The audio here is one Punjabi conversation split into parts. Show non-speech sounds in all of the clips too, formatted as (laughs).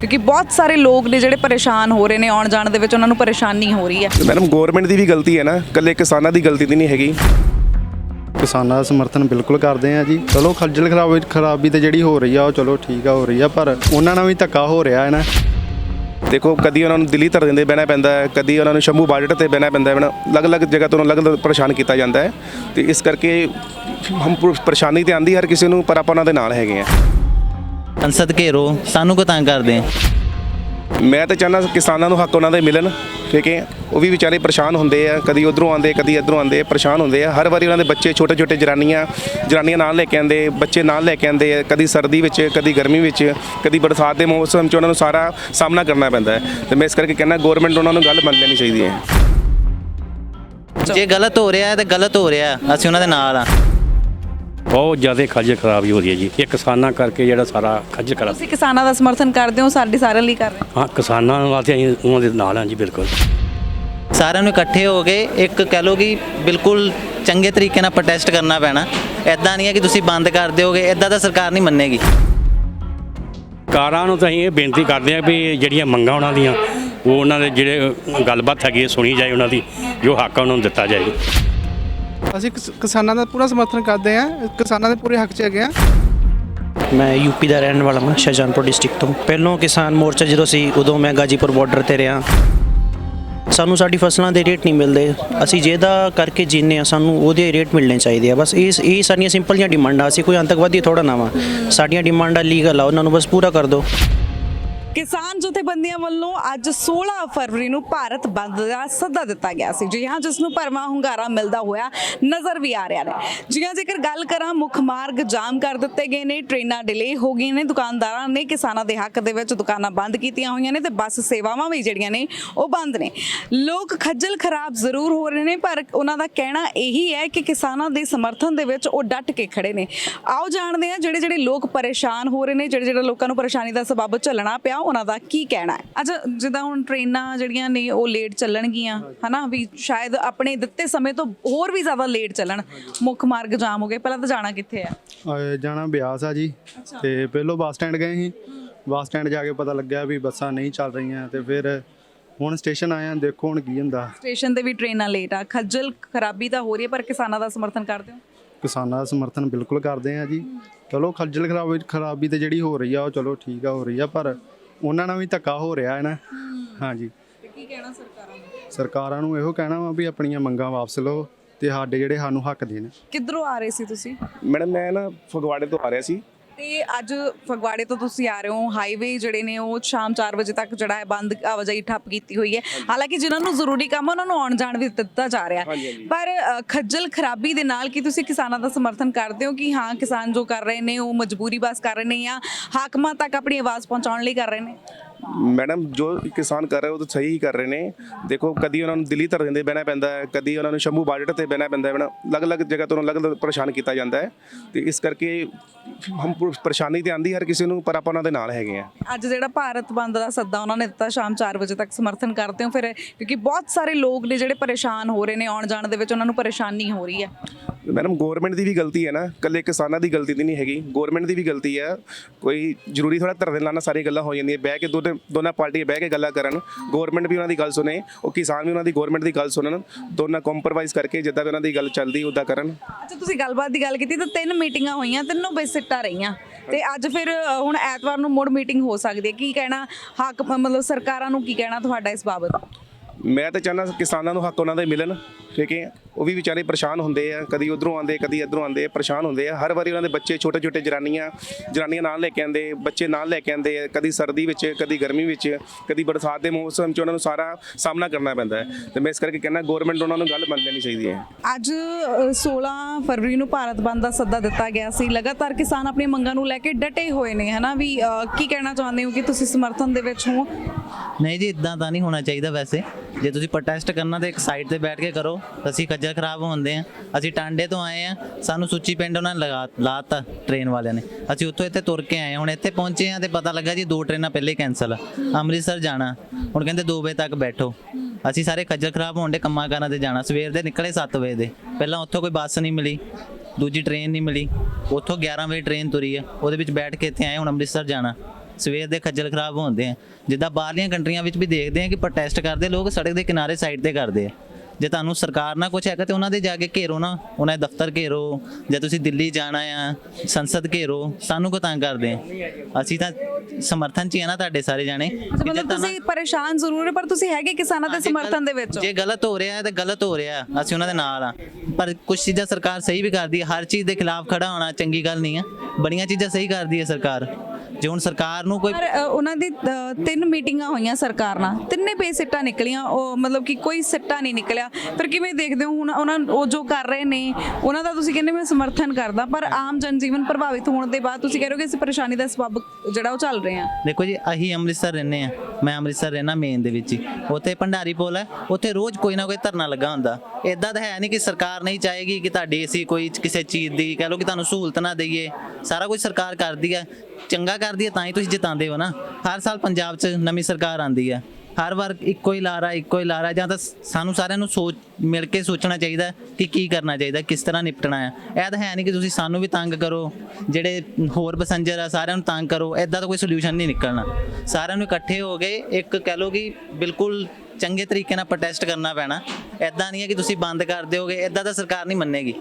ਕਿਉਂਕਿ ਬਹੁਤ ਸਾਰੇ ਲੋਕ ਨੇ ਜਿਹੜੇ ਪਰੇਸ਼ਾਨ ਹੋ ਰਹੇ ਨੇ ਆਉਣ ਜਾਣ ਦੇ ਵਿੱਚ ਉਹਨਾਂ ਨੂੰ ਪਰੇਸ਼ਾਨੀ ਹੋ ਰਹੀ ਹੈ। ਮੈਡਮ ਗਵਰਨਮੈਂਟ ਦੀ ਵੀ ਗਲਤੀ ਹੈ ਨਾ ਇਕੱਲੇ ਕਿਸਾਨਾਂ ਦੀ ਗਲਤੀ ਤਾਂ ਨਹੀਂ ਹੈਗੀ। ਕਿਸਾਨਾਂ ਦਾ ਸਮਰਥਨ ਬਿਲਕੁਲ ਕਰਦੇ ਆ ਜੀ। ਚਲੋ ਖੱਜਲ ਖਰਾਬੀ ਖਰਾਬੀ ਤੇ ਜਿਹੜੀ ਹੋ ਰਹੀ ਆ ਉਹ ਚਲੋ ਠੀਕ ਆ ਹੋ ਰਹੀ ਆ ਪਰ ਉਹਨਾਂ ਨਾਲ ਵੀ ਧੱਕਾ ਹੋ ਰਿਹਾ ਹੈ ਨਾ। ਦੇਖੋ ਕਦੀ ਉਹਨਾਂ ਨੂੰ ਦਿੱਲੀ ਧਰਨੇ ਦੇ ਬਹਿਣਾ ਪੈਂਦਾ ਹੈ ਕਦੀ ਉਹਨਾਂ ਨੂੰ ਸ਼ੰਭੂ ਬਾਰਡਰ ਤੇ ਬਹਿਣਾ ਪੈਂਦਾ ਹੈ ਅਲੱਗ-ਅਲੱਗ ਜਗ੍ਹਾ ਤੋਂ ਅਲੱਗ-ਅਲੱਗ ਪਰੇਸ਼ਾਨ ਕੀਤਾ ਜਾਂਦਾ ਹੈ। ਤੇ ਇਸ ਕਰਕੇ ਹਮ ਪੁਰ- ਪਰੇਸ਼ਾਨੀ ਤੇ ਆਂਦੀ ਹਰ ਕਿਸੇ ਨੂੰ ਪਰ ਆਪਾਂ ਉਹਨਾਂ ਦੇ ਨਾਲ ਹੈਗੇ ਆ ਸੰਸਦ ਘੇਰੋ ਸਾਨੂੰ ਕੋ ਤੰਗ ਕਰਦੇ? ਮੈਂ ਤਾਂ ਚਾਹੁੰਦਾ ਕਿਸਾਨਾਂ ਨੂੰ ਹੱਕ ਉਹਨਾਂ ਦੇ ਮਿਲਣ ਠੀਕ ਹੈ? ਉਹ ਵੀ ਵਿਚਾਰੇ ਪਰੇਸ਼ਾਨ ਹੁੰਦੇ ਆ ਕਦੀ ਉਧਰੋਂ ਆਉਂਦੇ ਕਦੀ ਇਧਰੋਂ ਆਉਂਦੇ ਪਰੇਸ਼ਾਨ ਹੁੰਦੇ ਆ। ਹਰ ਵਾਰੀ ਉਹਨਾਂ ਦੇ ਬੱਚੇ ਛੋਟੇ ਛੋਟੇ ਜਨਾਨੀਆਂ ਜਨਾਨੀਆਂ ਨਾਲ ਲੈ ਕੇ ਆਉਂਦੇ ਬੱਚੇ ਨਾਲ ਲੈ ਕੇ ਆਉਂਦੇ ਆ। ਕਦੀ ਸਰਦੀ ਵਿੱਚ ਕਦੀ ਗਰਮੀ ਵਿੱਚ ਕਦੀ ਬਰਸਾਤ ਦੇ ਮੌਸਮ 'ਚ ਉਹਨਾਂ ਨੂੰ ਸਾਰਾ ਸਾਹਮਣਾ ਕਰਨਾ ਪੈਂਦਾ ਹੈ। ਤੇ ਮੈਂ ਇਸ ਕਰਕੇ ਕਹਿੰਦਾ ਗਵਰਨਮੈਂਟ ਉਹਨਾਂ ਨੂੰ ਗੱਲ ਮੰਨ ਲੈਣੀ ਚਾਹੀਦੀ ਹੈ। ਜੇ ਗਲਤ ਹੋ ਰਿਹਾ ਹੈ ਤੇ ਗਲਤ ਹੋ ਰਿਹਾ। ਅਸੀਂ ਉਹਨਾਂ ਦੇ ਨਾਲ ਆ ਬਹੁਤ ਜ਼ਿਆਦਾ ਖੱਜਲ ਖਰਾਬੀ ਹੋ ਰਹੀ ਹੈ ਜੀ। ਇਹ ਕਿਸਾਨਾਂ ਕਰਕੇ ਜਿਹੜਾ ਸਾਰਾ ਖੱਜਲ ਖਰਾਬ। ਤੁਸੀਂ ਕਿਸਾਨਾਂ ਦਾ ਸਮਰਥਨ ਕਰਦੇ ਹੋ ਸਾਡੇ ਸਾਰਿਆਂ ਲਈ ਕਰ ਰਹੇ ਹੋ? ਹਾਂ ਕਿਸਾਨਾਂ ਵਾਸਤੇ ਅਸੀਂ ਉਹਨਾਂ ਦੇ ਨਾਲ ਹਾਂ ਜੀ ਬਿਲਕੁਲ। ਸਾਰਿਆਂ ਨੂੰ ਇਕੱਠੇ ਹੋ ਕੇ ਇੱਕ ਕਹਿ ਲਓ ਕਿ ਬਿਲਕੁਲ ਚੰਗੇ ਤਰੀਕੇ ਨਾਲ ਪ੍ਰੋਟੈਸਟ ਕਰਨਾ ਪੈਣਾ। ਐਦਾਂ ਨਹੀਂ ਹੈ ਕਿ ਤੁਸੀਂ ਬੰਦ ਕਰ ਦਿਓਗੇ ਐਦਾਂ ਤਾਂ ਸਰਕਾਰ ਨਹੀਂ ਮੰਨੇਗੀ। ਕਾਰਾਂ ਨੂੰ ਤਾਂ ਅਸੀਂ ਇਹ ਬੇਨਤੀ ਕਰਦੇ ਹਾਂ ਵੀ ਜਿਹੜੀਆਂ ਮੰਗਾਂ ਉਹਨਾਂ ਦੀਆਂ ਉਹ ਉਹਨਾਂ ਦੇ ਜਿਹੜੇ ਗੱਲਬਾਤ ਹੈਗੀ ਹੈ ਸੁਣੀ ਜਾਏ ਉਹਨਾਂ ਦੀ ਜੋ ਹੱਕ ਆ ਉਹਨਾਂ ਨੂੰ ਦਿੱਤਾ ਜਾਏ। ਅਸੀਂ ਕਿਸ- ਕਿਸਾਨਾਂ ਦਾ ਪੂਰਾ ਸਮਰਥਨ ਕਰਦੇ ਹਾਂ, ਕਿਸਾਨਾਂ ਦੇ ਪੂਰੇ ਹੱਕ 'ਚ ਹੈਗੇ ਹਾਂ। ਮੈਂ ਯੂਪੀ ਦਾ ਰਹਿਣ ਵਾਲਾ ਹਾਂ ਸ਼ਾਹਜਹਾਨਪੁਰ ਡਿਸਟ੍ਰਿਕਟ ਤੋਂ। ਪਹਿਲੋਂ ਕਿਸਾਨ ਮੋਰਚਾ ਜਦੋਂ ਸੀ ਉਦੋਂ ਮੈਂ ਗਾਜੀਪੁਰ ਬਾਰਡਰ ਤੇ ਰਿਹਾ। ਸਾਨੂੰ ਸਾਡੀ ਫਸਲਾਂ ਦੇ ਰੇਟ ਨਹੀਂ ਮਿਲਦੇ। ਅਸੀਂ ਜਿਹਦਾ ਕਰਕੇ ਜੀਨੇ ਆ, ਸਾਨੂੰ ਉਹਦੇ ਰੇਟ ਮਿਲਣੇ ਚਾਹੀਦੇ ਆ। ਬਸ ਇਹ ਇਹ ਸਾਡੀਆਂ ਸਿੰਪਲ ਜਿਹੀਆਂ ਡਿਮਾਂਡਾਂ ਅਸੀਂ ਕੋਈ ਅੰਤਕਵਾਦੀ ਥੋੜਾ ਨਾ ਵਾ। ਸਾਡੀਆਂ ਡਿਮਾਂਡਾਂ ਲੀਗਲ ਆ। ਉਹਨਾਂ ਨੂੰ ਬਸ ਪੂਰਾ ਕਰ ਦਿਓ। ਕਿਸਾਨ ਜਥੇਬੰਦੀਆਂ ਵੱਲੋਂ ਅੱਜ 16 ਫਰਵਰੀ ਨੂੰ ਭਾਰਤ ਬੰਦ ਦਾ ਸੱਦਾ ਦਿੱਤਾ ਗਿਆ ਸੀ। ਜੀ ਹਾਂ, ਜਿਸ ਨੂੰ ਭਰਵਾਂ ਹੁੰਗਾਰਾ ਮਿਲਦਾ ਹੋਇਆ ਨਜ਼ਰ ਵੀ ਆ ਰਿਹਾ ਨੇ। ਜੀ ਹਾਂ, ਜੇਕਰ ਗੱਲ ਕਰਾਂ, ਮੁੱਖ ਮਾਰਗ ਜਾਮ ਕਰ ਦਿੱਤੇ ਗਏ ਨੇ, ਟ੍ਰੇਨਾਂ ਡਿਲੇ ਹੋ ਗਈਆਂ ਨੇ, ਦੁਕਾਨਦਾਰਾਂ ਨੇ ਕਿਸਾਨਾਂ ਦੇ ਹੱਕ ਦੇ ਵਿੱਚ ਦੁਕਾਨਾਂ ਬੰਦ ਕੀਤੀਆਂ ਹੋਈਆਂ ਨੇ ਤੇ ਬੱਸ ਸੇਵਾਵਾਂ ਵੀ ਜਿਹੜੀਆਂ ਨੇ, ਉਹ ਬੰਦ ਨੇ। ਲੋਕ ਖੱਜਲ ਖਰਾਬ ਜ਼ਰੂਰ ਹੋ ਰਹੇ ਨੇ, ਪਰ ਉਹਨਾਂ ਦਾ ਕਹਿਣਾ ਇਹੀ ਹੈ ਕਿ ਕਿਸਾਨਾਂ ਦੇ ਸਮਰਥਨ ਦੇ ਵਿੱਚ ਉਹ ਡਟ ਕੇ ਖੜੇ ਨੇ। ਆਓ ਜਾਣਦੇ ਹਾਂ ਜਿਹੜੇ ਜਿਹੜੇ ਲੋਕ ਪਰੇਸ਼ਾਨ ਹੋ ਰਹੇ ਨੇ ਜਿਹੜੇ ਜਿਹੜੇ ਲੋਕਾਂ ਨੂੰ ਪਰੇਸ਼ਾਨੀ ਦਾ ਸਬਬ ਝੱਲਣਾ ਪਿਆ ਉਹਨਾਂ ਦਾ ਕੀ ਕਹਿਣਾ ਹੈ? ਅੱਛਾ ਜਿੱਦਾਂ ਹੁਣ ਟ੍ਰੇਨਾਂ ਜਿਹੜੀਆਂ ਨੇ ਉਹ ਲੇਟ ਚੱਲਣਗੀਆਂ ਹਨਾ? ਵੀ ਸ਼ਾਇਦ ਆਪਣੇ ਦਿੱਤੇ ਸਮੇਂ ਤੋਂ ਹੋਰ ਵੀ ਜ਼ਿਆਦਾ ਲੇਟ ਚੱਲਣ। ਮੁੱਖ ਮਾਰਗ ਜਾਮ ਹੋ ਗਏ। ਪਹਿਲਾਂ ਤਾਂ ਜਾਣਾ ਕਿੱਥੇ ਆ ਅਹ ਜਾਣਾ ਬਿਆਸ ਆ ਜੀ। ਤੇ ਪਹਿਲੋਂ ਬੱਸ ਸਟੈਂਡ ਗਏ ਸੀ। ਬੱਸ ਸਟੈਂਡ ਜਾ ਕੇ ਪਤਾ ਲੱਗਿਆ ਵੀ ਬੱਸਾਂ ਨਹੀਂ ਚੱਲ ਰਹੀਆਂ ਤੇ ਫਿਰ ਹੁਣ ਸਟੇਸ਼ਨ ਆਏ ਆ ਦੇਖੋ ਹੁਣ ਕੀ ਹੁੰਦਾ। ਸਟੇਸ਼ਨ ਤੇ ਵੀ ਟ੍ਰੇਨਾਂ ਲੇਟ ਆ। ਖੱਜਲ ਖਰਾਬੀ ਤਾਂ ਹੋ ਰਹੀ ਹੈ ਪਰ ਕਿਸਾਨਾਂ ਦਾ ਸਮਰਥਨ ਕਰਦੇ ਹੋ? ਕਿਸਾਨਾਂ ਦਾ ਸਮਰਥਨ ਬਿਲਕੁਲ ਕਰਦੇ ਆ ਜੀ। ਚਲੋ ਖੱਜਲ ਖਰਾਬੀ ਖਰਾਬੀ ਤੇ ਜਿਹੜੀ ਹੋ ਰਹੀ ਆ ਉਹ ਚਲੋ ਠੀਕ ਆ ਹੋ ਰਹੀ ਆ ਪਰ ਉਹਨਾਂ ਨਾਲ ਵੀ ਧੱਕਾ ਹੋ ਰਿਹਾ ਹੈ ਨਾ। ਹਾਂਜੀ। ਤੇ ਕੀ ਕਹਿਣਾ ਸਰਕਾਰਾਂ ਨੂੰ? ਸਰਕਾਰਾਂ ਨੂੰ ਇਹੋ ਕਹਿਣਾ ਵਾ ਵੀ ਆਪਣੀਆਂ ਮੰਗਾਂ ਵਾਪਸ ਲਓ ਤੇ ਸਾਡੇ ਜਿਹੜੇ ਸਾਨੂੰ ਹੱਕ ਦੇਣ। ਕਿੱਧਰੋਂ ਆ ਰਹੇ ਸੀ ਤੁਸੀਂ? ਮੈਡਮ ਮੈਂ ਨਾ ਫਗਵਾੜੇ ਤੋਂ ਆ ਰਿਹਾ ਸੀ। ਤੇ ਅੱਜ ਫਗਵਾੜੇ ਤੋਂ ਤੁਸੀਂ ਆ ਰਹੇ ਹੋ ਹਾਈਵੇ ਜਿਹੜੇ ਨੇ ਉਹ ਸ਼ਾਮ 4 ਵਜੇ ਤੱਕ ਜਿਹੜਾ ਹੈ ਬੰਦ ਆਵਾਜਾਈ ਠੱਪ ਕੀਤੀ ਹੋਈ ਹੈ। ਹਾਲਾਂਕਿ ਜਿਨ੍ਹਾਂ ਨੂੰ ਜ਼ਰੂਰੀ ਕੰਮ ਉਹਨਾਂ ਨੂੰ ਆਉਣ ਜਾਣ ਵੀ ਦਿੱਤਾ ਜਾ ਰਿਹਾ ਪਰ ਖੱਜਲ ਖਰਾਬੀ ਦੇ ਨਾਲ ਕੀ ਤੁਸੀਂ ਕਿਸਾਨਾਂ ਦਾ ਸਮਰਥਨ ਕਰਦੇ ਹੋ ਕਿ ਹਾਂ ਕਿਸਾਨ ਜੋ ਕਰ ਰਹੇ ਨੇ ਉਹ ਮਜਬੂਰੀ ਬਸ ਕਰ ਰਹੇ ਨੇ ਜਾਂ ਹਾਕਮਾਂ ਤੱਕ ਆਪਣੀ ਆਵਾਜ਼ ਪਹੁੰਚਾਉਣ ਲਈ ਕਰ ਰਹੇ ਨੇ? ਮੈਡਮ ਜੋ ਕਿਸਾਨ ਕਰ ਰਹੇ ਉਹ ਤਾਂ ਸਹੀ ਹੀ ਕਰ ਰਹੇ ਨੇ। ਦੇਖੋ ਕਦੀ ਉਹਨਾਂ ਨੂੰ ਦਿੱਲੀ ਧਰਨੇ ਦੇ ਬਹਿਣਾ ਪੈਂਦਾ ਹੈ ਕਦੀ ਉਹਨਾਂ ਨੂੰ ਸ਼ੰਭੂ ਬਾਰਡਰ ਤੇ ਬਹਿਣਾ ਪੈਂਦਾ ਹੈ ਮੈਡਮ ਅਲੱਗ-ਅਲੱਗ ਜਗ੍ਹਾ ਤੋਂ ਅਲੱਗ-ਅਲੱਗ ਪਰੇਸ਼ਾਨ ਕੀਤਾ ਜਾਂਦਾ ਹੈ। ਤੇ ਇਸ ਕਰਕੇ ਹਮ ਪੁਰ- ਪਰੇਸ਼ਾਨੀ ਤੇ ਆਂਦੀ ਹਰ ਕਿਸੇ ਨੂੰ ਪਰ ਆਪਾਂ ਉਹਨਾਂ ਦੇ ਨਾਲ ਹੈਗੇ ਆ ਅੱਜ ਜਿਹੜਾ ਭਾਰਤ ਬੰਦ ਦਾ ਸੱਦਾ ਉਹਨਾਂ ਨੇ ਦਿੱਤਾ ਸ਼ਾਮ 4 ਵਜੇ ਤੱਕ ਸਮਰਥਨ ਕਰਦੇ ਹੋ ਫਿਰ ਕਿਉਂਕਿ ਬਹੁਤ ਸਾਰੇ ਲੋਕ ਨੇ ਜਿਹੜੇ ਪਰੇਸ਼ਾਨ ਹੋ ਰਹੇ ਨੇ ਆਉਣ ਜਾਣ ਦੇ ਵਿੱਚ ਉਹਨਾਂ ਨੂੰ ਪਰੇਸ਼ਾਨੀ ਹੋ ਰਹੀ ਹੈ। ਮੈਡਮ ਗਵਰਨਮੈਂਟ ਦੀ ਵੀ ਗਲਤੀ ਹੈ ਨਾ ਇਕੱਲੇ ਕਿਸਾਨਾਂ ਦੀ ਗਲਤੀ ਤਾਂ ਨਹੀਂ ਹੈਗੀ। ਗਵਰਨਮੈਂਟ ਦੀ ਵੀ ਗਲਤੀ ਹੈ ਕੋਈ ਜ਼ਰੂਰੀ ਥੋੜਾ ਧਰਨੇ ਲਾਣਾ ਸਾਰੀ ਗੱਲਾਂ ਹੋ ਜਾਂਦੀਆਂ ਬਹਿ ਕੇ ਦੋਨੇ ਦੋਨਾਂ ਪਾਰਟੀਆਂ ਬਹਿ ਕੇ ਗੱਲਾਂ ਕਰਨ ਗਵਰਨਮੈਂਟ ਵੀ ਉਹਨਾਂ ਦੀ ਗੱਲ ਸੁਣੇ, ਉਹ ਕਿਸਾਨ ਵੀ ਉਹਨਾਂ ਦੀ ਗਵਰਨਮੈਂਟ ਦੀ ਗੱਲ ਸੁਣਨ, ਦੋਨਾਂ ਕੰਪਰੋਮਾਈਜ਼ ਕਰਕੇ ਜਿੱਦਾਂ ਵੀ ਉਹਨਾਂ ਦੀ ਗੱਲ ਚੱਲਦੀ, ਉੱਦਾਂ ਕਰਨ। ਅੱਛਾ, ਤੁਸੀਂ ਗੱਲਬਾਤ ਦੀ ਗੱਲ ਕੀਤੀ, ਤਾਂ ਤਿੰਨ ਮੀਟਿੰਗਾਂ ਹੋਈਆਂ, ਤਿੰਨੋਂ ਬੇਸਿੱਟਾ ਰਹੀਆਂ। ਤੇ ਅੱਜ ਫਿਰ ਹੁਣ ਐਤਵਾਰ ਨੂੰ ਮੁੜ ਮੀਟਿੰਗ ਹੋ ਸਕਦੀ ਹੈ। ਕੀ ਕਹਿਣਾ, ਹੱਕ, ਮਤਲਬ ਸਰਕਾਰਾਂ ਨੂੰ ਕੀ ਕਹਿਣਾ ਤੁਹਾਡਾ ਇਸ ਬਾਬਤ? ਮੈਂ ਤਾਂ ਚਾਹੁੰਦਾ ਕਿਸਾਨਾਂ ਨੂੰ ਹੱਕ ਉਹਨਾਂ ਦੇ ਮਿਲਣ ਠੀਕ ਹੈ? ਉਹ ਵੀ ਵਿਚਾਰੇ ਪਰੇਸ਼ਾਨ ਹੁੰਦੇ ਆ ਕਦੀ ਉਧਰੋਂ ਆਉਂਦੇ ਕਦੀ ਇਧਰੋਂ ਆਉਂਦੇ ਪਰੇਸ਼ਾਨ ਹੁੰਦੇ ਆ। ਹਰ ਵਾਰੀ ਉਹਨਾਂ ਦੇ ਬੱਚੇ ਛੋਟੇ ਛੋਟੇ ਜਨਾਨੀਆਂ ਜਨਾਨੀਆਂ ਨਾਲ ਲੈ ਕੇ ਆਉਂਦੇ ਬੱਚੇ ਨਾਲ ਲੈ ਕੇ ਆਉਂਦੇ ਕਦੀ ਸਰਦੀ ਵਿੱਚ ਕਦੀ ਗਰਮੀ ਵਿੱਚ ਕਦੀ ਬਰਸਾਤ ਦੇ ਮੌਸਮ 'ਚ ਉਹਨਾਂ ਨੂੰ ਸਾਰਾ ਸਾਹਮਣਾ ਕਰਨਾ ਪੈਂਦਾ ਹੈ। ਤੇ ਮੈਂ ਇਸ ਕਰਕੇ ਕਹਿੰਦਾ ਗਵਰਨਮੈਂਟ ਉਹਨਾਂ ਨੂੰ ਗੱਲ ਮੰਨ ਲੈਣੀ ਚਾਹੀਦੀ ਹੈ। ਅੱਜ ਅ, 16 ਫਰਵਰੀ ਨੂੰ ਭਾਰਤ ਬੰਦ ਦਾ ਸੱਦਾ ਦਿੱਤਾ ਗਿਆ ਸੀ। ਲਗਾਤਾਰ ਕਿਸਾਨ ਆਪਣੀਆਂ ਮੰਗਾਂ ਨੂੰ ਲੈ ਕੇ ਡਟੇ ਹੋਏ ਨੇ ਹਨਾ? ਵੀ ਕੀ ਕਹਿਣਾ ਚਾਹੁੰਦੇ ਹੋ ਕਿ ਤੁਸੀਂ ਸਮਰਥਨ ਦੇ ਵਿੱਚ ਹੋ? ਨਹੀਂ ਜੀ, ਇਦਾਂ ਤਾਂ ਨਹੀਂ ਹੋਣਾ ਚਾਹੀਦਾ ਵੈਸੇ। ਜੇ ਤੁਸੀਂ ਪ੍ਰੋਟੈਸਟ ਕਰਨਾ ਤੇ ਇੱਕ ਸਾਈਡ ਤੇ ਬੈਠ ਕੇ ਕਰੋ, ਅਸੀਂ ਖੱਜਲ ਖਰਾਬ ਹੁੰਦੇ ਆ ਅਸੀਂ ਟਾਂਡੇ ਤੋਂ ਆਏ ਆ ਸਾਨੂੰ ਸੁੱਚੀ ਪਿੰਡ ਉਹਨਾਂ ਨੇ ਲਗਾ ਲਾਤਾ ਟ੍ਰੇਨ ਵਾਲਿਆਂ ਨੇ। ਅਸੀਂ ਉੱਥੋਂ ਇੱਥੇ ਤੁਰ ਕੇ ਆਏ ਹੁਣ ਇੱਥੇ ਪਹੁੰਚੇ ਆ ਤੇ ਪਤਾ ਲੱਗਾ ਜੀ ਦੋ ਟ੍ਰੇਨਾਂ ਪਹਿਲੇ ਕੈਨਸਲ ਆ। ਅੰਮ੍ਰਿਤਸਰ ਜਾਣਾ, ਹੁਣ ਕਹਿੰਦੇ 2 ਵਜੇ ਤੱਕ ਬੈਠੋ। ਅਸੀਂ ਸਾਰੇ ਖੱਜਲ ਖਰਾਬ ਹੋਣ ਦੇ ਕੰਮਾਂ ਕਾਰਾਂ ਤੇ ਜਾਣਾ, ਸਵੇਰ ਦੇ ਨਿਕਲੇ 7 ਵਜੇ ਦੇ। ਪਹਿਲਾਂ ਉੱਥੋਂ ਕੋਈ ਬੱਸ ਨਹੀਂ ਮਿਲੀ, ਦੂਜੀ ਟ੍ਰੇਨ ਨਹੀਂ ਮਿਲੀ। ਉੱਥੋਂ 11 ਵਜੇ ਟ੍ਰੇਨ ਤੁਰੀ ਆ, ਉਹਦੇ ਵਿੱਚ ਬੈਠ ਕੇ ਇੱਥੇ ਆਏ, ਹੁਣ ਅੰਮ੍ਰਿਤਸਰ ਜਾਣਾ। ਸਵੇਰ ਦੇ ਖੱਜਲ ਖਰਾਬ ਹੁੰਦੇ ਆ। ਜਿੱਦਾਂ ਬਾਹਰਲੀਆਂ ਕੰਟਰੀਆਂ ਵਿੱਚ ਵੀ ਦੇਖਦੇ ਆ ਕਿ ਪ੍ਰੋਟੈਸਟ ਕਰਦੇ ਲੋਕ ਸੜਕ ਦੇ ਕਿਨਾਰੇ ਸਾਈਡ ਤੇ ਕਰਦੇ ਆ। ਜੇ ਤੁਹਾਨੂੰ ਸਰਕਾਰ ਨਾਲ ਕੁਝ ਹੈਗਾ ਤੇ ਉਹਨਾਂ ਦੇ ਜਾ ਕੇ ਘੇਰੋ ਨਾ। ਉਹਨਾਂ ਦੇ ਦਫ਼ਤਰ ਘੇਰੋ ਜੇ ਤੁਸੀਂ ਦਿੱਲੀ ਜਾਣਾ ਆ ਸੰਸਦ ਘੇਰੋ ਸਾਨੂੰ ਕੋ ਤੰਗ ਕਰਦੇ ਆ? ਅਸੀਂ ਤਾਂ ਸਮਰਥਨ ਚ ਹੀ ਆ ਨਾ ਤੁਹਾਡੇ ਸਾਰੇ ਜਾਣੇ। ਮਤਲਬ ਤੁਸੀਂ ਪਰੇਸ਼ਾਨ ਜ਼ਰੂਰ ਹੈ ਪਰ ਤੁਸੀਂ ਹੈਗੇ ਕਿਸਾਨਾਂ ਦੇ ਸਮਰਥਨ ਦੇ ਵਿੱਚ? ਜੇ ਗਲਤ ਹੋ ਰਿਹਾ ਹੈ ਤਾਂ ਗਲਤ ਹੋ ਰਿਹਾ। ਅਸੀਂ ਉਹਨਾਂ ਦੇ ਨਾਲ ਆ। ਪਰ ਕੁਝ ਚੀਜ਼ਾਂ ਸਰਕਾਰ ਸਹੀ ਵੀ ਕਰਦੀ ਹੈ ਹਰ ਚੀਜ਼ ਦੇ ਖਿਲਾਫ ਖੜਾ ਹੋਣਾ ਚੰਗੀ ਗੱਲ ਨਹੀਂ ਹੈ ਬੜੀਆਂ ਚੀਜ਼ਾਂ ਸਹੀ ਕਰਦੀ ਹੈ ਸਰਕਾਰ। ਜੇ ਹੁਣ ਸਰਕਾਰ ਨੂੰ ਕੋਈ ਪਰ ਅ, ਉਹਨਾਂ ਦੀ ਅ, ਤਿੰਨ ਮੀਟਿੰਗਾਂ ਹੋਈਆਂ ਸਰਕਾਰ ਨਾਲ। ਤਿੰਨੇ ਬੇਸਿੱਟਾਂ ਨਿਕਲੀਆਂ ਉਹ ਮਤਲਬ ਕਿ ਕੋਈ ਸਿੱਟਾ ਨਹੀਂ ਨਿਕਲਿਆ। ਫਿਰ ਕਿਵੇਂ ਦੇਖਦੇ ਹੋ ਹੁਣ ਉਹਨਾਂ ਉਹ ਜੋ ਕਰ ਰਹੇ ਨੇ ਉਹਨਾਂ ਦਾ ਤੁਸੀਂ ਕਹਿੰਦੇ ਮੈਂ ਸਮਰਥਨ ਕਰਦਾ ਪਰ ਆਮ ਜਨਜੀਵਨ ਪ੍ਰਭਾਵਿਤ ਹੋਣ ਦੇ ਬਾਅਦ ਤੁਸੀਂ ਕਹਿ ਰਹੇ ਹੋ ਕਿ ਇਸ ਪਰੇਸ਼ਾਨੀ ਦਾ ਸਬਬ ਜਿਹੜਾ ਉਹ ਚੱਲ ਰਹੇ। ਆ ਦੇਖੋ ਜੀ ਅਸੀਂ ਅੰਮ੍ਰਿਤਸਰ ਰਹਿੰਦੇ ਆ ਮੈਂ ਅੰਮ੍ਰਿਤਸਰ ਰਹਿਣਾ ਮੇਨ ਦੇ ਵਿੱਚ ਹੀ। ਉੱਥੇ ਭੰਡਾਰੀ ਪੁਲ ਹੈ। ਉੱਥੇ ਰੋਜ਼ ਕੋਈ ਨਾ ਕੋਈ ਧਰਨਾ ਲੱਗਾ ਹੁੰਦਾ। ਇਦਾਂ ਤਾਂ ਹੈ ਨਹੀਂ ਕਿ ਸਰਕਾਰ ਨਹੀਂ ਚਾਹੇਗੀ ਕਿ ਤੁਹਾਡੀ ਅਸੀਂ ਕੋਈ ਕਿਸੇ ਚੀਜ਼ ਦੀ ਕਹਿ ਲਓ ਕਿ ਤੁਹਾਨੂੰ ਸਹੂਲਤ ਨਾ ਦਈਏ। ਸਾਰਾ ਕੁਝ ਸਰਕਾਰ ਕਰਦੀ ਹੈ। ਚੰਗਾ ਕਰਦੀ ਹੈ, ਤਾਂ ਹੀ ਤੁਸੀਂ ਜਿਤਾਉਂਦੇ ਹੋ ਨਾ। ਹਰ ਸਾਲ ਪੰਜਾਬ 'ਚ ਨਵੀਂ ਸਰਕਾਰ ਆਂਦੀ ਹੈ। ਹਰ ਵਾਰ ਇੱਕੋ ਹੀ ਲਾਰਾ, ਇੱਕੋ ਹੀ ਲਾਰਾ, ਜਾਂ ਤਾਂ ਸਾਨੂੰ ਸਾਰਿਆਂ ਨੂੰ ਸੋਚ, ਮਿਲ ਕੇ ਸੋਚਣਾ ਚਾਹੀਦਾ ਕਿ ਕੀ ਕਰਨਾ ਚਾਹੀਦਾ, ਕਿਸ ਤਰ੍ਹਾਂ ਨਿਪਟਣਾ ਹੈ। ਇਹ ਤਾਂ ਹੈ ਨਹੀਂ ਕਿ ਤੁਸੀਂ ਸਾਨੂੰ ਵੀ ਤੰਗ ਕਰੋ, ਜਿਹੜੇ ਹੋਰ ਬਸੰਜਰ ਆ, ਸਾਰਿਆਂ ਨੂੰ ਤੰਗ ਕਰੋ ਐਦਾਂ ਤਾਂ ਕੋਈ ਸੋਲੂਸ਼ਨ ਨਹੀਂ ਨਿਕਲਣਾ। ਸਾਰਿਆਂ ਨੂੰ ਇਕੱਠੇ ਹੋ ਗਏ ਇੱਕ ਕਹਿ ਲਓ ਕਿ ਬਿਲਕੁਲ ਚੰਗੇ ਤਰੀਕੇ ਨਾਲ ਪ੍ਰੋਟੈਸਟ ਕਰਨਾ ਪੈਣਾ। ਐਦਾਂ ਨਹੀਂ ਹੈ ਕਿ ਤੁਸੀਂ ਬੰਦ ਕਰ ਦਿਓਗੇ ਐਦਾਂ ਤਾਂ ਸਰਕਾਰ ਨਹੀਂ ਮੰਨੇਗੀ।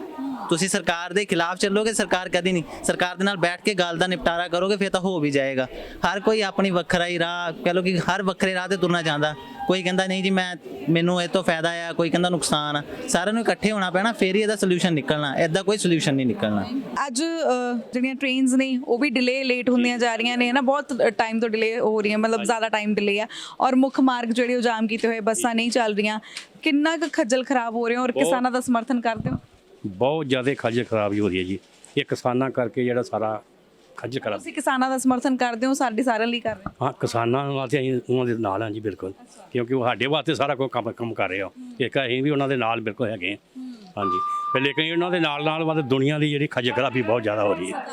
ਤੁਸੀਂ ਸਰਕਾਰ ਦੇ ਖਿਲਾਫ ਚੱਲੋਗੇ ਸਰਕਾਰ ਕਦੀ ਨਹੀਂ। ਸਰਕਾਰ ਦੇ ਨਾਲ ਬੈਠ ਕੇ ਗੱਲ ਦਾ ਨਿਪਟਾਰਾ ਕਰੋਗੇ ਫਿਰ ਤਾਂ ਹੋ ਵੀ ਜਾਏਗਾ। ਹਰ ਕੋਈ ਆਪਣੀ ਵੱਖਰਾ ਹੀ ਰਾਹ ਕਹ ਲਓ ਕਿ ਹਰ ਵੱਖਰੇ ਰਾਹ ਤੇ ਤੁਰਨਾ ਚਾਹੁੰਦਾ। ਕੋਈ ਕਹਿੰਦਾ ਨਹੀਂ ਜੀ ਮੈਂ ਮੈਨੂੰ ਇਹ ਤੋਂ ਫਾਇਦਾ ਆ ਕੋਈ ਕਹਿੰਦਾ ਨੁਕਸਾਨ ਆ। ਸਾਰਿਆਂ ਨੂੰ ਇਕੱਠੇ ਹੋਣਾ ਪੈਣਾ ਫੇਰ ਹੀ ਇਹਦਾ ਸੋਲੂਸ਼ਨ ਨਿਕਲਣਾ। ਐਦਾਂ ਕੋਈ ਸੋਲੂਸ਼ਨ ਨਹੀਂ ਨਿਕਲਣਾ। ਅੱਜ ਜਿਹੜੀਆਂ ਟ੍ਰੇਨਸ ਨੇ ਉਹ ਵੀ ਡਿਲੇ ਲੇਟ ਹੁੰਦੀਆਂ ਜਾ ਰਹੀਆਂ ਨੇ ਨਾ ਬਹੁਤ ਟਾਈਮ ਤੋਂ ਡਿਲੇ ਹੋ ਰਹੀਆਂ ਮਤਲਬ ਜ਼ਿਆਦਾ ਟਾਈਮ ਡਿਲੇ ਆ। ਔਰ ਮੁੱਖ ਮਾਰਗ ਜਿਹੜੇ ਉਹ ਜਾਮ ਕੀਤੇ ਹੋਏ ਬੱਸਾਂ ਨਹੀਂ ਚੱਲ ਰਹੀਆਂ। ਕਿੰਨਾ ਕੁ ਖੱਜਲ ਖਰਾਬ ਹੋ ਰਹੇ ਹੋ ਔਰ ਕਿਸਾਨਾਂ ਦਾ ਸਮਰਥਨ ਕਰਦੇ ਹੋ? ਬਹੁਤ ਜ਼ਿਆਦਾ ਖੱਜਲ ਖਰਾਬੀ ਹੋ ਰਹੀ ਹੈ ਜੀ। ਇਹ ਕਿਸਾਨਾਂ ਕਰਕੇ ਜਿਹੜਾ ਸਾਰਾ ਖੱਜਲ ਖਰਾਬ। ਤੁਸੀਂ ਕਿਸਾਨਾਂ ਦਾ ਸਮਰਥਨ ਕਰਦੇ ਹੋ ਸਾਡੇ ਸਾਰਿਆਂ ਲਈ ਕਰ ਰਹੇ ਹੋ? ਹਾਂ ਕਿਸਾਨਾਂ ਵਾਸਤੇ ਅਸੀਂ ਉਹਨਾਂ ਦੇ ਨਾਲ ਹਾਂ ਜੀ ਬਿਲਕੁਲ। ਕਿਉਂਕਿ ਉਹ ਸਾਡੇ ਵਾਸਤੇ ਸਾਰਾ ਕੋਈ ਕੰਮ ਕੰਮ ਕਰ ਰਹੇ ਆ। ਇੱਕ ਅਸੀਂ ਵੀ ਉਹਨਾਂ ਦੇ ਨਾਲ ਬਿਲਕੁਲ ਹੈਗੇ ਹਾਂ। ਹਾਂਜੀ। ਪਰ ਲੇਕਿਨ ਉਹਨਾਂ ਦੇ ਨਾਲ ਨਾਲ ਵਾਦ ਦੁਨੀਆ ਦੀ ਜਿਹੜੀ ਖੱਜਲ ਖਰਾਬੀ ਬਹੁਤ ਜ਼ਿਆਦਾ ਹੋ ਰਹੀ ਹੈ।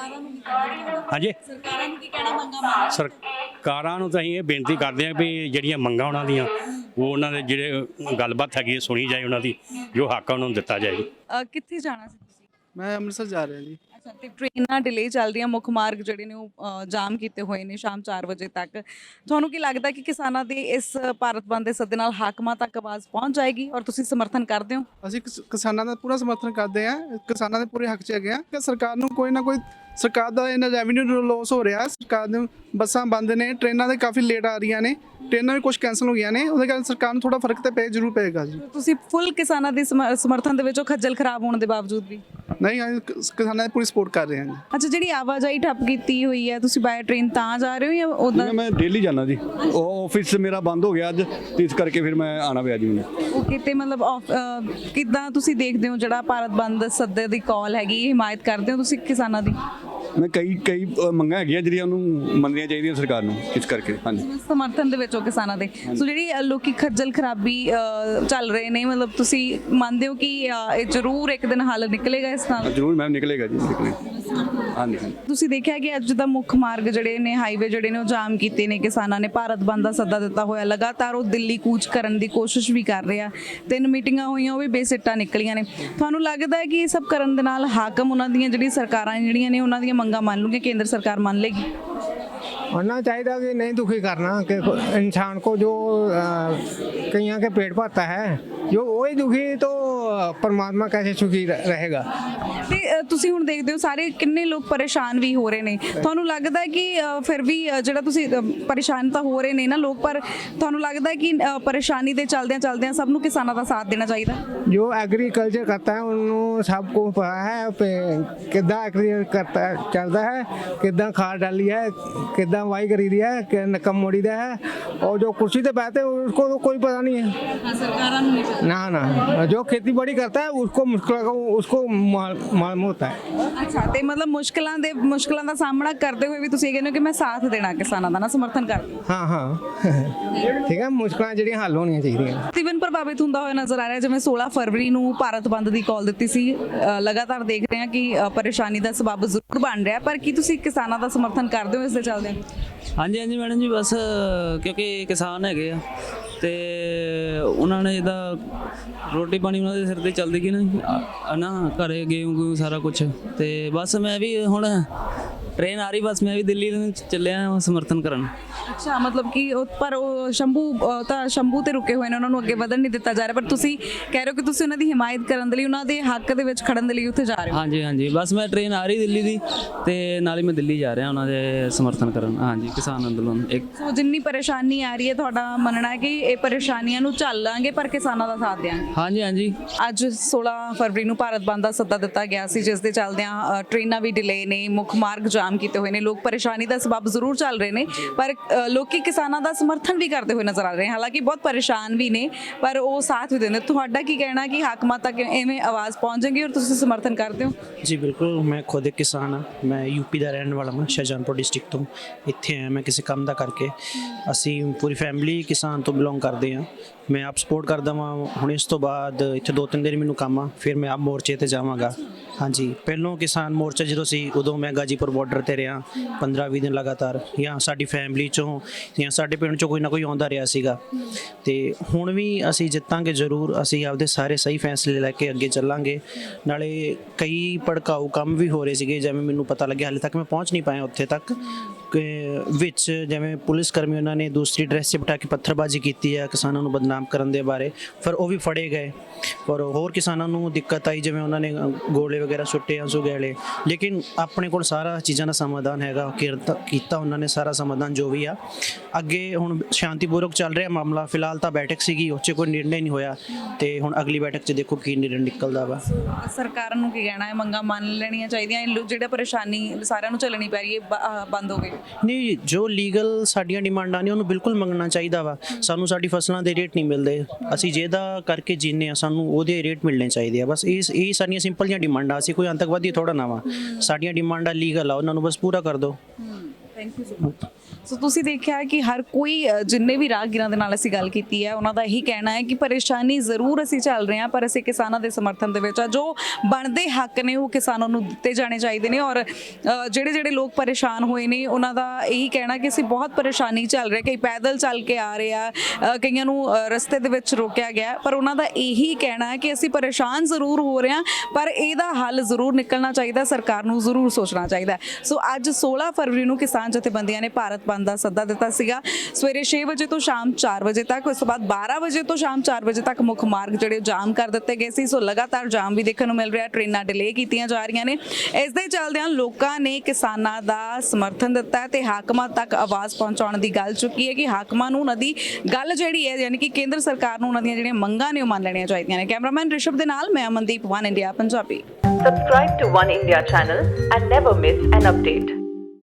ਹਾਂਜੀ। ਸਰਕਾਰਾਂ ਨੂੰ ਕੀ ਕਹਿਣਾ ਮੰਗਾ ਸਰਕਾਰਾਂ ਨੂੰ ਤਾਂ ਅਸੀਂ ਇਹ ਬੇਨਤੀ ਕਰਦੇ ਹਾਂ ਵੀ ਜਿਹੜੀਆਂ ਮੰਗਾਂ ਉਹਨਾਂ ਦੀਆਂ ਉਹ ਉਹਨਾਂ ਦੇ ਜਿਹੜੇ ਗੱਲਬਾਤ ਹੈਗੀ ਹੈ, ਸੁਣੀ ਜਾਏ ਉਹਨਾਂ ਦੀ ਜੋ ਹੱਕ ਆ ਉਹਨਾਂ ਨੂੰ ਦਿੱਤਾ ਜਾਏ। ਕਿੱਥੇ ਜਾਣਾ ਸੀ ਤੁਸੀਂ? ਮੈਂ ਅੰਮ੍ਰਿਤਸਰ ਜਾ ਰਿਹਾ ਜੀ। ਅੱਛਾ ਤੇ ਟ੍ਰੇਨਾਂ ਡਿਲੇ ਚੱਲ ਰਹੀਆਂ ਮੁੱਖ ਮਾਰਗ ਜਿਹੜੇ ਨੇ ਉਹ ਜਾਮ ਕੀਤੇ ਹੋਏ ਨੇ ਸ਼ਾਮ 4 ਵਜੇ ਤੱਕ। ਤੁਹਾਨੂੰ ਕੀ ਲੱਗਦਾ ਕਿ ਕਿਸਾਨਾਂ ਦੇ ਇਸ ਭਾਰਤ ਬੰਦ ਦੇ ਸੱਦੇ ਨਾਲ ਹਾਕਮਾਂ ਤੱਕ ਆਵਾਜ਼ ਪਹੁੰਚ ਜਾਏਗੀ ਔਰ ਤੁਸੀਂ ਸਮਰਥਨ ਕਰਦੇ ਹੋ? ਅਸੀਂ ਕਿਸ- ਕਿਸਾਨਾਂ ਦਾ ਪੂਰਾ ਸਮਰਥਨ ਕਰਦੇ ਆ ਕਿਸਾਨਾਂ ਦੇ ਪੂਰੇ ਹੱਕ 'ਚ ਹੈਗੇ ਆ ਕਿ ਸਰਕਾਰ ਨੂੰ ਕੋਈ ਨਾ ਕੋਈ ਸਰਕਾਰ ਦਾ ਇਹਨਾਂ ਰੈਵਨਿਊ ਲੋਸ ਹੋ ਰਿਹਾ ਸਰਕਾਰ ਨੂੰ ਬੱਸਾਂ ਬੰਦ ਨੇ ਟ੍ਰੇਨਾਂ ਦੇ ਕਾਫੀ ਲੇਟ ਆ ਰਹੀਆਂ ਨੇ। ਟ੍ਰੇਨਾਂ ਵੀ ਕੁਝ ਕੈਂਸਲ ਹੋ ਗਈਆਂ ਨੇ ਉਹਦੇ ਕਾਰਨ ਸਰਕਾਰ ਨੂੰ ਥੋੜਾ ਫ਼ਰਕ ਤੇ ਪਏ ਜ਼ਰੂਰ ਪਏਗਾ ਜੀ। ਤੁਸੀਂ ਫੁੱਲ ਕਿਸਾਨਾਂ ਦੇ ਸਮ- ਸਮਰਥਨ ਦੇ ਵਿੱਚ ਉਹ ਖੱਜਲ ਖਰਾਬ ਹੋਣ ਦੇ ਬਾਵਜੂਦ ਵੀ? ਨਹੀਂ ਅਸੀਂ ਕਿਸ- ਕਿਸਾਨਾਂ ਦੀ ਪੂਰੀ ਸਪੋਰਟ ਕਰ ਰਹੇ ਹਾਂ ਜੀ। ਅੱਛਾ ਜਿਹੜੀ ਆਵਾਜਾਈ ਠੱਪ ਕੀਤੀ ਹੋਈ ਹੈ ਤੁਸੀਂ ਬਾਏ ਟ੍ਰੇਨ ਤਾਂ ਜਾ ਰਹੇ ਹੋ ਜਾਂ ਉਦਾਂ ਮੈਂ ਡੇਲੀ ਜਾਂਦਾ ਜੀ। ਉਹ ਆਫਿਸ ਮੇਰਾ ਬੰਦ ਹੋ ਗਿਆ ਅੱਜ ਤੇ ਇਸ ਕਰਕੇ ਫਿਰ ਮੈਂ ਆਣਾ ਪਿਆ ਜੀ ਮੈਨੂੰ ਉਹ ਕਿਤੇ ਮਤਲਬ ਅਹ ਕਿੱਦਾਂ ਤੁਸੀਂ ਦੇਖਦੇ ਹੋ ਜਿਹੜਾ ਭਾਰਤ ਬੰਦ ਸੱਦੇ ਦੀ ਕਾਲ ਹੈਗੀ ਇਹ ਹਿਮਾਇਤ ਕਰਦੇ ਹੋ ਤੁਸੀਂ ਕਿਸਾਨਾਂ ਦੀ? ਮੈਂ ਕਈ ਕਈ ਅ, ਮੰਗਾਂ ਹੈਗੀਆਂ ਜਿਹੜੀਆਂ ਉਹਨੂੰ ਮੰਨਣੀਆਂ ਚਾਹੀਦੀਆਂ ਸਰਕਾਰ ਨੂੰ ਇਸ ਕਰਕੇ ਹਾਂਜੀ। ਸਮਰਥਨ ਦੇ ਵਿੱਚ ਹੋ ਕਿਸਾਨਾਂ ਦੇ। ਸੋ ਜਿਹੜੀ ਅ, ਲੋਕੀ ਖੱਜਲ ਖਰਾਬੀ ਅ, ਚੱਲ ਰਹੇ ਨੇ ਮਤਲਬ ਤੁਸੀਂ ਮੰਨਦੇ ਹੋ ਕਿ ਅ, ਇਹ ਜ਼ਰੂਰ ਇੱਕ ਦਿਨ ਹੱਲ ਨਿਕਲੇਗਾ ਇਸ ਨਾਲ? ਜ਼ਰੂਰ ਮੈਮ ਨਿਕਲੇਗਾ ਜੀ ਨਿਕਲੇਗਾ। ਹਾਂਜੀ ਹਾਂਜੀ ਤੁਸੀਂ ਦੇਖਿਆ ਕਿ ਅੱਜ ਦਾ ਮੁੱਖ ਮਾਰਗ ਜਿਹੜੇ ਨੇ ਹਾਈਵੇ ਜਿਹੜੇ ਨੇ ਉਹ ਜਾਮ ਕੀਤੇ ਨੇ ਕਿਸਾਨਾਂ ਨੇ ਭਾਰਤ ਬੰਦ ਦਾ ਸੱਦਾ ਦਿੱਤਾ ਹੋਇਆ ਲਗਾਤਾਰ ਉਹ ਦਿੱਲੀ ਕੂਚ ਕਰਨ ਦੀ ਕੋਸ਼ਿਸ਼ ਵੀ ਕਰ ਰਹੇ ਆ ਤਿੰਨ ਮੀਟਿੰਗਾਂ ਹੋਈਆਂ ਉਹ ਵੀ ਬੇਸਿੱਟਾ ਨਿਕਲੀਆਂ ਨੇ ਤੁਹਾਨੂੰ ਲੱਗਦਾ ਹੈ ਕਿ ਇਹ ਸਭ ਕਰਨ ਦੇ ਨਾਲ ਹਾਕਮ ਉਹਨਾਂ ਦੀਆਂ ਜਿਹੜੀ ਸਰਕਾਰਾਂ ਜਿਹੜੀਆਂ ਨੇ ਉਹਨਾਂ ਦੀਆਂ ਮੰਗਾਂ ਮੰਨ ਲੂਗੇ ਕੇਂਦਰ ਸਰਕਾਰ ਮੰਨ ਲੇਗੀ होना चाहिए कि नहीं दुखी करना कि इंसान को जो अ, कईयां के पेट भरता है जो वही दुखी तो परमात्मा कैसे सुखी रह- रहेगा ਤੇ ਅ, ਤੁਸੀਂ ਹੁਣ ਦੇਖਦੇ ਹੋ ਸਾਰੇ ਕਿੰਨੇ ਲੋਕ ਪਰੇਸ਼ਾਨ ਵੀ ਹੋ ਰਹੇ ਨੇ ਤੁਹਾਨੂੰ ਲੱਗਦਾ ਹੈ ਕਿ ਅ, ਫਿਰ ਵੀ ਅ, ਜਿਹੜਾ ਤੁਸੀਂ ਅ, ਪਰੇਸ਼ਾਨ ਤਾਂ ਹੋ ਰਹੇ ਨੇ ਨਾ ਲੋਕ ਪਰ ਤੁਹਾਨੂੰ ਲੱਗਦਾ ਹੈ ਕਿ ਅ, ਪਰੇਸ਼ਾਨੀ ਦੇ ਚਲਦਿਆਂ ਚਲਦਿਆਂ ਸਭ ਨੂੰ ਕਿਸਾਨਾਂ ਦਾ ਸਾਥ ਦੇਣਾ ਚਾਹੀਦਾ जो एग्रीकल्चर करता है उन्होंने सबको पता है पे- किदा एग्रीकल्चर करता है चलता है किदा खाद डाली है किदा वाई करी दी है कि नकम मोड़ी दा है और जो कुर्सी पे बैठे हैं उसको तो कोई पता नहीं है ਸਰਕਾਰਾਂ ਨੂੰ ਨਹੀਂ ना ना जो खेती बाड़ी करता है उसको मुश्किल उसको ਮਾਮੂਤ ਹੈ। ਅੱਛਾ ਤੇ ਮਤਲਬ ਮੁਸ਼ਕਲਾਂ ਦੇ ਮੁਸ਼ਕਲਾਂ ਦਾ ਸਾਹਮਣਾ ਕਰਦੇ ਹੋਏ ਵੀ ਤੁਸੀਂ ਇਹ ਕਹਿੰਦੇ ਹੋ ਕਿ ਮੈਂ ਸਾਥ ਦੇਣਾ ਕਿਸਾਨਾਂ ਦਾ ਨਾ ਸਮਰਥਨ ਕਰਦਾ ਹਾਂ ਹਾਂ। (laughs) ਠੀਕ ਹੈ ਮੁਸ਼ਕਲਾਂ ਜਿਹੜੀਆਂ ਹੱਲ ਹੋਣੀਆਂ ਚਾਹੀਦੀਆਂ। ਤੀਵਨ ਪ੍ਰਭਾਵਿਤ ਹੁੰਦਾ ਹੋਇਆ ਨਜ਼ਰ ਆ ਰਿਹਾ ਜਿਵੇਂ 16 ਫਰਵਰੀ ਨੂੰ ਭਾਰਤ ਬੰਦ ਦੀ ਕਾਲ ਦਿੱਤੀ ਸੀ। ਲਗਾਤਾਰ ਦੇਖ ਰਹੇ ਹਾਂ ਕਿ ਪਰੇਸ਼ਾਨੀ ਦਾ ਸਬਬ ਜ਼ਰੂਰ ਬਣ ਰਿਹਾ ਪਰ ਕੀ ਤੁਸੀਂ ਕਿਸਾਨਾਂ ਦਾ ਸਮਰਥਨ ਕਰਦੇ ਹੋ ਇਸ ਦੇ ਚੱਲਦੇ? ਹਾਂਜੀ ਹਾਂਜੀ ਮੈਡਮ ਜੀ ਬਸ ਕਿਉਂਕਿ ਕਿਸਾਨ ਹੈਗੇ ਆ। ਤੇ ਉਹਨਾਂ ਨੇ ਜਿਹਦਾ ਰੋਟੀ ਪਾਣੀ ਉਹਨਾਂ ਦੇ ਸਿਰ ਤੇ ਚੱਲਦੀ ਕਿ ਨਾ ਆ ਨਾ, ਘਰੇ ਗੇਮ ਗੂਮ ਸਾਰਾ ਕੁਝ ਤੇ ਬਸ ਮੈਂ ਵੀ ਹੁਣ ਟ੍ਰੇਨ ਆ ਰਹੀ ਬਸ ਮੈਂ ਵੀ ਦਿੱਲੀ ਨੂੰ ਚੱਲਿਆ ਸਮਰਥਨ ਕਰਨ। ਅੱਛਾ ਮਤਲਬ ਕਿ ਉਹ ਪਰ ਉਹ ਸ਼ੰਭੂ ਤਾਂ ਸ਼ੰਭੂ ਤੇ ਰੁਕੇ ਹੋਏ ਨੇ ਉਹਨਾਂ ਨੂੰ ਅੱਗੇ ਵਧਣ ਨਹੀਂ ਦਿੱਤਾ ਜਾ ਰਿਹਾ। ਪਰ ਤੁਸੀਂ ਕਹਿ ਰਹੇ ਹੋ ਕਿ ਤੁਸੀਂ ਉਹਨਾਂ ਦੀ ਹਮਾਇਤ ਕਰਨ ਦੇ ਲਈ ਉਹਨਾਂ ਦੇ ਹੱਕ ਦੇ ਵਿੱਚ ਖੜਨ ਦੇ ਲਈ ਉੱਥੇ ਜਾ ਰਹੇ ਹੋ। ਹਾਂਜੀ ਹਾਂਜੀ। ਬਸ ਮੈਂ ਟ੍ਰੇਨ ਆ ਰਹੀ ਦਿੱਲੀ ਦੀ ਤੇ ਨਾਲ ਹੀ ਮੈਂ ਦਿੱਲੀ ਜਾ ਰਿਹਾ ਉਹਨਾਂ ਦੇ ਸਮਰਥਨ ਕਰਨ। ਹਾਂਜੀ ਕਿਸਾਨ ਅੰਦੋਲਨ ਇੱਕ ਸੋ ਜਿੰਨੀ ਪਰੇਸ਼ਾਨੀ ਆ ਰਹੀ ਹੈ ਤੁਹਾਡਾ ਮੰਨਣਾ ਹੈ ਕਿ ਇਹ ਪਰੇਸ਼ਾਨੀਆਂ ਨੂੰ ਝੱਲਾਂਗੇ ਪਰ ਕਿਸਾਨਾਂ ਦਾ ਸਾਥ ਦੇਵਾਂਗੇ। ਹਾਂਜੀ ਹਾਂਜੀ। ਅੱਜ 16 ਫਰਵਰੀ ਨੂੰ ਭਾਰਤ ਬੰਦ ਦਾ ਸੱਦਾ ਦਿੱਤਾ ਗਿਆ ਸੀ ਜਿਸ ਦੇ ਚੱਲਦਿਆਂ ਅ, ਟ੍ਰੇਨਾਂ ਵੀ ਡਿਲੇ ਨੇ ਮੁੱਖ ਮਾਰਗ ਜਾਮ ਕੀਤੇ ਹੋਏ ਨੇ। ਲੋਕ ਪਰੇਸ਼ਾਨੀ ਦਾ ਸਬਬ ਜ਼ਰੂਰ ਚੱਲ ਰਹੇ ਨੇ। ਪਰ ਲੋਕੀ ਕਿਸਾਨਾਂ ਦਾ ਸਮਰਥਨ ਵੀ ਕਰਦੇ ਹੋਏ ਨਜ਼ਰ ਆ ਰਹੇ ਹਨ ਹਾਲਾਂਕਿ ਬਹੁਤ ਪਰੇਸ਼ਾਨ ਵੀ ਨੇ, ਪਰ ਉਹ ਸਾਥ ਵੀ ਦਿੰਦੇ ਤੁਹਾਡਾ ਕੀ ਕਹਿਣਾ ਕਿ ਹਾਕਮਾਂ ਤੱਕ ਐਵੇਂ ਆਵਾਜ਼ ਪਹੁੰਚੇਗੀ ਔਰ ਤੁਸੀਂ ਸਮਰਥਨ ਕਰਦੇ ਹੋ? ਜੀ, ਬਿਲਕੁਲ। ਮੈਂ ਖੁਦ ਇੱਕ ਕਿਸਾਨ ਹਾਂ। ਮੈਂ ਯੂਪੀ ਦਾ ਰਹਿਣ ਵਾਲਾ ਹਾਂ ਸ਼ਾਹਜਹਾਨਪੁਰ ਡਿਸਟ੍ਰਿਕਟ ਤੋਂ। ਇੱਥੇ ਆਇਆ ਮੈਂ ਕਿਸੇ ਕੰਮ ਦਾ ਕਰਕੇ। ਅਸੀਂ ਪੂਰੀ ਫੈਮਿਲੀ ਕਿਸਾਨ ਤੋਂ ਬਿਲੋਂਗ ਕਰਦੇ ਹਾਂ। ਮੈਂ ਆਪ ਸਪੋਰਟ ਕਰਦਾ ਵਾਂ। ਹੁਣ ਇਸ ਤੋਂ ਬਾਅਦ ਇੱਥੇ ਦੋ ਤਿੰਨ ਦਿਨ ਮੈਨੂੰ ਕੰਮ ਆ, ਫਿਰ ਮੈਂ ਆਪ ਮੋਰਚੇ ਤੇ ਜਾਵਾਂਗਾ। ਹਾਂਜੀ। ਪਹਿਲੋਂ ਕਿਸਾਨ ਮੋਰਚਾ ਜਦੋਂ ਸੀ, ਉਦੋਂ ਮੈਂ ਗਾਜੀਪੁਰ ਬਾਰਡਰ ਤੇ ਰਿਹਾ 15-20 ਦਿਨ ਲਗਾਤਾਰ। ਜਾਂ ਸਾਡੀ ਫੈਮਿਲੀ ਚੋਂ, ਜਾਂ ਸਾਡੇ ਪਿੰਡ ਚੋਂ ਕੋਈ ਨਾ ਕੋਈ ਆਉਂਦਾ ਰਿਹਾ ਸੀਗਾ। ਤੇ ਹੁਣ ਵੀ ਅਸੀਂ ਜਿੱਤਾਂਗੇ ਜ਼ਰੂਰ, ਅਸੀਂ ਆਪਦੇ ਸਾਰੇ ਸਹੀ ਫੈਸਲੇ ਲੈ ਕੇ ਅੱਗੇ ਚੱਲਾਂਗੇ। ਨਾਲੇ ਕਈ ਭੜਕਾਊ ਕੰਮ ਵੀ ਹੋ ਰਹੇ ਸੀਗੇ, ਜਿਵੇਂ ਮੈਨੂੰ ਪਤਾ ਲੱਗਿਆ, ਹਾਲੇ ਤੱਕ ਮੈਂ ਪਹੁੰਚ ਨਹੀਂ ਪਾਇਆ ਉੱਥੇ ਤੱਕ। ਵਿੱਚ ਜਿਵੇਂ ਪੁਲਿਸ ਕਰਮੀ ਉਹਨਾਂ ਨੇ ਦੂਸਰੀ ਡਰੈਸ 'ਚ ਬਿਠਾ ਕੇ ਪੱਥਰਬਾਜ਼ੀ ਕੀਤੀ ਹੈ ਕਿਸਾਨਾਂ ਨੂੰ ਬਦਨਾਮ ਕਰਨ ਦੇ ਬਾਰੇ ਫਿਰ ਉਹ ਵੀ ਫੜੇ ਗਏ। ਪਰ ਹੋਰ ਕਿਸਾਨਾਂ ਨੂੰ ਦਿੱਕਤ ਆਈ, ਜਿਵੇਂ ਉਹਨਾਂ ਨੇ ਗੋਲੇ ਵਗੈਰਾ ਸੁੱਟੇ ਆਂਸੂ ਗੈਲੇ ਲੇਕਿਨ ਆਪਣੇ ਕੋਲ ਸਾਰਾ ਚੀਜ਼ਾਂ ਦਾ ਸਮਾਧਾਨ ਹੈਗਾ ਕਿਰਤ- ਕੀਤਾ ਉਹਨਾਂ ਨੇ ਸਾਰਾ ਸਮਾਧਾਨ ਜੋ ਵੀ ਆ। ਅੱਗੇ ਹੁਣ ਸ਼ਾਂਤੀਪੂਰਵਕ ਚੱਲ ਰਿਹਾ ਮਾਮਲਾ, ਫਿਲਹਾਲ ਤਾਂ ਬੈਠਕ ਸੀਗੀ ਉਹ 'ਚ ਕੋਈ ਨਿਰਣੇ ਨਹੀਂ ਹੋਇਆ। ਤੇ ਹੁਣ ਅਗਲੀ ਬੈਠਕ 'ਚ ਦੇਖੋ ਕੀ ਨਿਰਣਾ ਨਿਕਲਦਾ ਵਾ। ਸਰਕਾਰ ਨੂੰ ਕੀ ਕਹਿਣਾ ਹੈ? ਮੰਗਾਂ ਮੰਨ ਲੈਣੀਆਂ ਚਾਹੀਦੀਆਂ, ਇਹ ਜਿਹੜਾ ਪਰੇਸ਼ਾਨੀ ਸਾਰਿਆਂ ਨੂੰ ਚੱਲਣੀ ਪੈ ਰਹੀ ਹੈ ਬੰਦ ਹੋ ਗਈ। ਨਹੀਂ, ਜੋ ਲੀਗਲ ਸਾਡੀਆਂ ਡਿਮਾਂਡਾਂ ਨੇ, ਉਹਨੂੰ ਬਿਲਕੁਲ ਮੰਗਣਾ ਚਾਹੀਦਾ ਵਾ। ਸਾਨੂੰ ਸਾਡੀ ਫਸਲਾਂ ਦੇ ਰੇਟ ਨਹੀਂ ਮਿਲਦੇ। ਅਸੀਂ ਜਿਹਦਾ ਕਰਕੇ ਜੀਨੇ ਆ, ਸਾਨੂੰ ਉਹਦੇ ਰੇਟ ਮਿਲਣੇ ਚਾਹੀਦੇ ਆ। ਬਸ ਇਹ ਇਹ ਸਾਡੀਆਂ ਸਿੰਪਲ ਜਿਹੀਆਂ ਡਿਮਾਂਡਾਂ, ਅਸੀਂ ਕੋਈ ਅੰਤਕਵਾਦੀ ਥੋੜਾ ਨਾ ਵਾ। ਸਾਡੀਆਂ ਡਿਮਾਂਡਾਂ ਲੀਗਲ ਆ, ਉਹਨਾਂ ਨੂੰ ਬਸ ਪੂਰਾ ਕਰ ਦਿਓ। Thank you so much so ਤੁਸੀਂ ਦੇਖਿਆ ਕਿ ਹਰ ਕੋਈ ਜਿੰਨੇ ਵੀ ਰਾਹਗੀਰਾਂ ਦੇ ਨਾਲ ਅਸੀਂ ਗੱਲ ਕੀਤੀ ਹੈ, ਉਹਨਾਂ ਦਾ ਇਹੀ ਕਹਿਣਾ ਹੈ ਕਿ ਪਰੇਸ਼ਾਨੀ ਜ਼ਰੂਰ ਅਸੀਂ ਚੱਲ ਰਹੇ ਹਾਂ, ਪਰ ਅਸੀਂ ਕਿਸਾਨਾਂ ਦੇ ਸਮਰਥਨ ਦੇ ਵਿੱਚ ਆ ਜੋ ਬਣਦੇ ਹੱਕ ਨੇ, ਉਹ ਕਿਸਾਨਾਂ ਨੂੰ ਦਿੱਤੇ ਜਾਣੇ ਚਾਹੀਦੇ ਨੇ ਔਰ ਜਿਹੜੇ ਜਿਹੜੇ ਲੋਕ ਪਰੇਸ਼ਾਨ ਹੋਏ ਨੇ, ਉਹਨਾਂ ਦਾ ਇਹੀ ਕਹਿਣਾ ਕਿ ਅਸੀਂ ਬਹੁਤ ਪਰੇਸ਼ਾਨੀ ਚੱਲ ਰਹੇ ਕਈ ਪੈਦਲ ਚੱਲ ਕੇ ਆ ਰਹੇ ਆ ਕਈਆਂ ਨੂੰ ਰਸਤੇ ਦੇ ਵਿੱਚ ਰੋਕਿਆ ਗਿਆ ਪਰ ਉਹਨਾਂ ਦਾ ਇਹੀ ਕਹਿਣਾ ਹੈ ਕਿ ਅਸੀਂ ਪਰੇਸ਼ਾਨ ਜ਼ਰੂਰ ਹੋ ਰਹੇ ਹਾਂ, ਪਰ ਇਹਦਾ ਹੱਲ ਜ਼ਰੂਰ ਨਿਕਲਣਾ ਚਾਹੀਦਾ, ਸਰਕਾਰ ਨੂੰ ਜ਼ਰੂਰ ਸੋਚਣਾ ਚਾਹੀਦਾ ਸੋ ਅੱਜ 16 ਫਰਵਰੀ ਨੂੰ ਕਿਸਾਨ ਜਥੇਬੰਦੀਆਂ ਨੇ ਭਾਰਤ ਬੰਦ ਦਾ ਸੱਦਾ ਦਿੱਤਾ ਸੀਗਾ। ਸਵੇਰੇ 6 ਵਜੇ ਤੋਂ ਸ਼ਾਮ 4 ਵਜੇ ਤੱਕ, ਉਸ ਤੋਂ ਬਾਅਦ 12 ਵਜੇ ਤੋਂ ਸ਼ਾਮ 4 ਵਜੇ ਤੱਕ ਮੁੱਖ ਮਾਰਗ ਜਿਹੜੇ ਜਾਮ ਕਰ ਦਿੱਤੇ ਗਏ ਸੀ। ਸੋ ਲਗਾਤਾਰ ਜਾਮ ਵੀ ਦੇਖਣ ਨੂੰ ਮਿਲ ਰਿਹਾ, ਟ੍ਰੇਨਾਂ ਡਿਲੇ ਕੀਤੀਆਂ ਜਾ ਰਹੀਆਂ ਨੇ। ਇਸ ਦੇ ਚੱਲਦਿਆਂ ਲੋਕਾਂ ਨੇ ਕਿਸਾਨਾਂ ਦਾ ਸਮਰਥਨ ਦਿੱਤਾ ਤੇ ਹਾਕਮਾਂ ਤੱਕ ਆਵਾਜ਼ ਪਹੁੰਚਾਉਣ ਦੀ ਗੱਲ ਚੁੱਕੀ ਹੈ ਕਿ ਹਾਕਮਾਂ ਨੂੰ ਉਹਨਾਂ ਦੀ ਗੱਲ ਜਿਹੜੀ ਹੈ, ਯਾਨੀ ਕਿ ਕੇਂਦਰ ਸਰਕਾਰ ਨੂੰ ਉਹਨਾਂ ਦੀਆਂ ਜਿਹੜੀਆਂ ਮੰਗਾਂ ਨੇ ਉਹ ਮੰਨ ਲੈਣੀਆਂ ਚਾਹੀਦੀਆਂ ਨੇ। ਕੈਮਰਾਮੈਨ ਰਿਸ਼ਭ ਦੇ ਨਾਲ ਮੈਂ Amandeep one India Punjabi. Subscribe to One India channel and never miss an update.